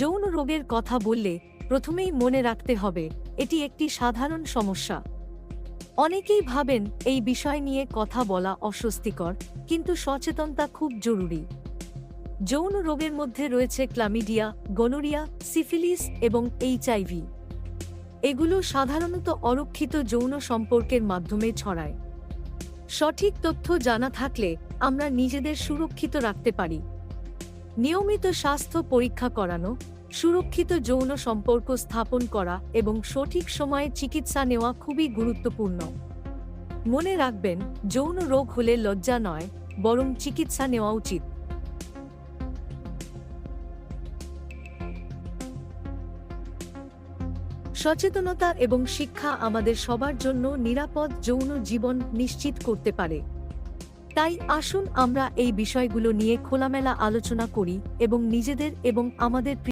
যৌন রোগের কথা বললে প্রথমেই মনে রাখতে হবে, এটি একটি সাধারণ সমস্যা। অনেকেই ভাবেন এই বিষয় নিয়ে কথা বলা অস্বস্তিকর, কিন্তু সচেতনতা খুব জরুরি। যৌন রোগের মধ্যে রয়েছে ক্লামিডিয়া, গনোরিয়া, সিফিলিস এবং এইচআইভি। এগুলো সাধারণত অরক্ষিত যৌন সম্পর্কের মাধ্যমে ছড়ায়। সঠিক তথ্য জানা থাকলে আমরা নিজেদের সুরক্ষিত রাখতে পারি। নিয়মিত স্বাস্থ্য পরীক্ষা করানো, সুরক্ষিত যৌন সম্পর্ক স্থাপন করা এবং সঠিক সময়ে চিকিৎসা নেওয়া খুবই গুরুত্বপূর্ণ। মনে রাখবেন, যৌন রোগ হলে লজ্জা নয়, বরং চিকিৎসা নেওয়া উচিত। সচেতনতা এবং শিক্ষা আমাদের সবার জন্য নিরাপদ যৌন জীবন নিশ্চিত করতে পারে। তাই আসুন আমরা এই বিষয়গুলো নিয়ে খোলামেলা আলোচনা করি এবং নিজেদের এবং আমাদের